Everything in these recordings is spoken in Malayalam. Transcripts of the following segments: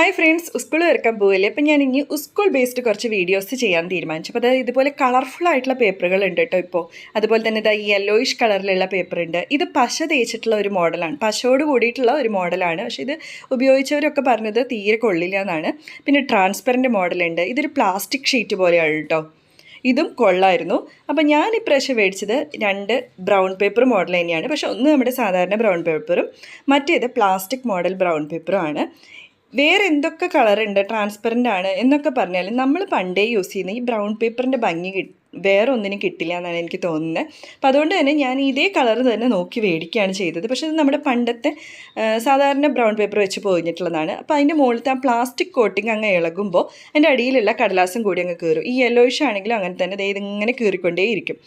ഹായ് ഫ്രണ്ട്സ് സ്കൂൾ ഇറക്കാൻ പോവില്ലേ? അപ്പം ഞാൻ ഇനി സ്കൂൾ ബേസ്ഡ് കുറച്ച് വീഡിയോസ് ചെയ്യാൻ തീരുമാനിച്ചു. അപ്പോൾ അതായത് ഇതുപോലെ കളർഫുൾ ആയിട്ടുള്ള പേപ്പറുകൾ ഉണ്ട് കേട്ടോ ഇപ്പോൾ അതുപോലെ തന്നെ ഇതാ യെല്ലോയിഷ് കളറിലുള്ള പേപ്പർ ഉണ്ട്. ഇത് പശ തേച്ചിട്ടുള്ള ഒരു മോഡലാണ്. പശയോട് കൂടിയിട്ടുള്ള ഒരു മോഡലാണ്. പക്ഷേ ഇത് ഉപയോഗിച്ചവരൊക്കെ പറഞ്ഞത് തീരെ കൊള്ളില്ല എന്നാണ്. പിന്നെ ട്രാൻസ്പെറന്റ് മോഡലുണ്ട് ഇതൊരു പ്ലാസ്റ്റിക് ഷീറ്റ് പോലെയാണ് കേട്ടോ. ഇതും കൊള്ളായിരുന്നു. അപ്പം ഞാൻ ഇപ്രാവശ്യം മേടിച്ചത് രണ്ട് ബ്രൗൺ പേപ്പർ മോഡൽ തന്നെയാണ്. പക്ഷേ ഒന്ന് നമ്മുടെ സാധാരണ ബ്രൗൺ പേപ്പറും മറ്റേത് പ്ലാസ്റ്റിക് മോഡൽ ബ്രൗൺ പേപ്പറും ആണ്. വേറെ എന്തൊക്കെ കളറുണ്ട് ട്രാൻസ്പെറന്റ് ആണ് എന്നൊക്കെ പറഞ്ഞാൽ നമ്മൾ പണ്ടേ യൂസ് ചെയ്യുന്ന ഈ ബ്രൗൺ പേപ്പറിന്റെ ഭംഗി കിട്ടും വേറെ ഒന്നിനും കിട്ടില്ല എന്നാണ് എനിക്ക് തോന്നുന്നത്. അപ്പം അതുകൊണ്ട് തന്നെ ഞാൻ ഇതേ കളർ തന്നെ നോക്കി മേടിക്കുകയാണ് ചെയ്തത്. പക്ഷേ ഇത് നമ്മുടെ പണ്ടത്തെ സാധാരണ ബ്രൗൺ പേപ്പർ വെച്ച് പോയിട്ടുള്ളതാണ് അപ്പോൾ അതിന്റെ മുകളിലത്തെ ആ പ്ലാസ്റ്റിക് കോട്ടിങ് അങ്ങ് ഇളകുമ്പോൾ അതിന്റെ അടിയിലുള്ള കടലാസും കൂടി അങ്ങ് കീറും. ഈ യെല്ലോയിഷ് ആണെങ്കിലും അങ്ങനെ തന്നെ ദേ ഇതിങ്ങനെ കീറിക്കൊണ്ടേയിരിക്കും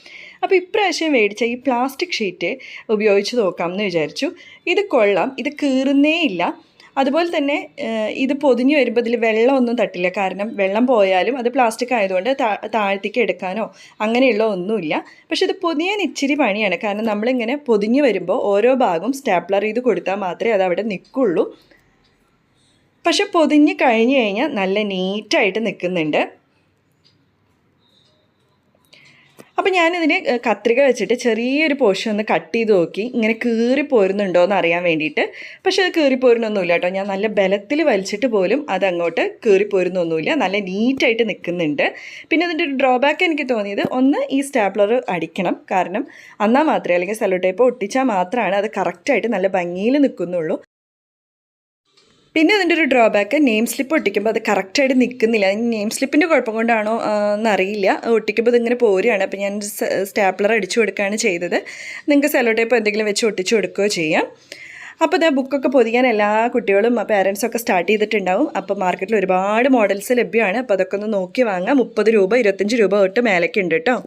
അപ്പോൾ ഇപ്രാവശ്യം മേടിച്ച ഈ പ്ലാസ്റ്റിക് ഷീറ്റ് ഉപയോഗിച്ച് നോക്കാം എന്ന് വിചാരിച്ചു. ഇത് കൊള്ളാം. ഇത് കീറുന്നേ ഇല്ല. അതുപോലെ തന്നെ ഇത് പൊതിഞ്ഞ് വരുമ്പോൾ ഇതിൽ വെള്ളമൊന്നും തട്ടില്ല. കാരണം വെള്ളം പോയാലും അത് പ്ലാസ്റ്റിക് ആയതുകൊണ്ട് താഴത്തേക്ക് എടുക്കാനോ അങ്ങനെയുള്ള ഒന്നുമില്ല. പക്ഷെ ഇത് പൊതിയാൻ ഇച്ചിരി പണിയാണ്. കാരണം നമ്മളിങ്ങനെ പൊതിഞ്ഞ് വരുമ്പോൾ ഓരോ ഭാഗവും സ്റ്റാപ്ലർ ചെയ്ത് കൊടുത്താൽ മാത്രമേ അത് അവിടെ നിൽക്കുള്ളൂ. പക്ഷെ പൊതിഞ്ഞ് കഴിഞ്ഞ് കഴിഞ്ഞാൽ നല്ല നീറ്റായിട്ട് നിൽക്കുന്നുണ്ട്. അപ്പോൾ ഞാനിതിന് കത്രിക വെച്ചിട്ട് ചെറിയൊരു പോർഷൻ ഒന്ന് കട്ട് ചെയ്ത് നോക്കി. ഇങ്ങനെ കീറി പോരുന്നുണ്ടോ എന്ന് അറിയാൻ വേണ്ടിയിട്ട്. പക്ഷേ അത് കീറി പോരുന്നൊന്നുമില്ല കേട്ടോ. ഞാൻ നല്ല ബലത്തിൽ വലിച്ചിട്ട് പോലും അത് അങ്ങോട്ട് കീറി പോരുന്നൊന്നുമില്ല. നല്ല നീറ്റായിട്ട് നിൽക്കുന്നുണ്ട്. പിന്നെ അതിന്റെ ഒരു ഡ്രോബാക്ക് എനിക്ക് തോന്നിയത് ഒന്ന് ഈ സ്റ്റാപ്ലർ അടിക്കണം. കാരണം എന്നാൽ മാത്രമേ അല്ലെങ്കിൽ സെലോ ടേപ്പ് ഒട്ടിച്ചാൽ മാത്രമാണ് അത് കറക്റ്റായിട്ട് നല്ല ഭംഗിയിൽ നിൽക്കുന്നുള്ളൂ. പിന്നെ അതിന്റെ ഒരു ഡ്രോബാക്ക് നെയിം സ്ലിപ്പ് ഒട്ടിക്കുമ്പോൾ അത് കറക്റ്റായിട്ട് നിൽക്കുന്നില്ല നെയിം സ്ലിപ്പിന്റെ കുഴപ്പം കൊണ്ടാണോ എന്നറിയില്ല. ഒട്ടിക്കുമ്പോൾ ഇതിങ്ങനെ പോരുകയാണ്. അപ്പോൾ ഞാൻ സ്റ്റാപ്ലർ അടിച്ചു കൊടുക്കുകയാണ് ചെയ്തത്. നിങ്ങൾക്ക് സെല്ലോ ടേപ്പ് എന്തെങ്കിലും വെച്ച് ഒട്ടിച്ചു കൊടുക്കുകയോ ചെയ്യാം. അപ്പോൾ ഇതാ ബുക്കൊക്കെ പൊതിയാൻ എല്ലാ കുട്ടികളും പേരൻസൊക്കെ സ്റ്റാർട്ട് ചെയ്തിട്ടുണ്ടാവും. അപ്പോൾ മാർക്കറ്റിൽ ഒരുപാട് മോഡൽസ് ലഭ്യമാണ്. അപ്പോൾ അതൊക്കെ ഒന്ന് നോക്കി വാങ്ങാം. മുപ്പത് രൂപ ഇരുപത്തഞ്ച് രൂപ തൊട്ട് മേലേക്ക് ഉണ്ട് കേട്ടോ.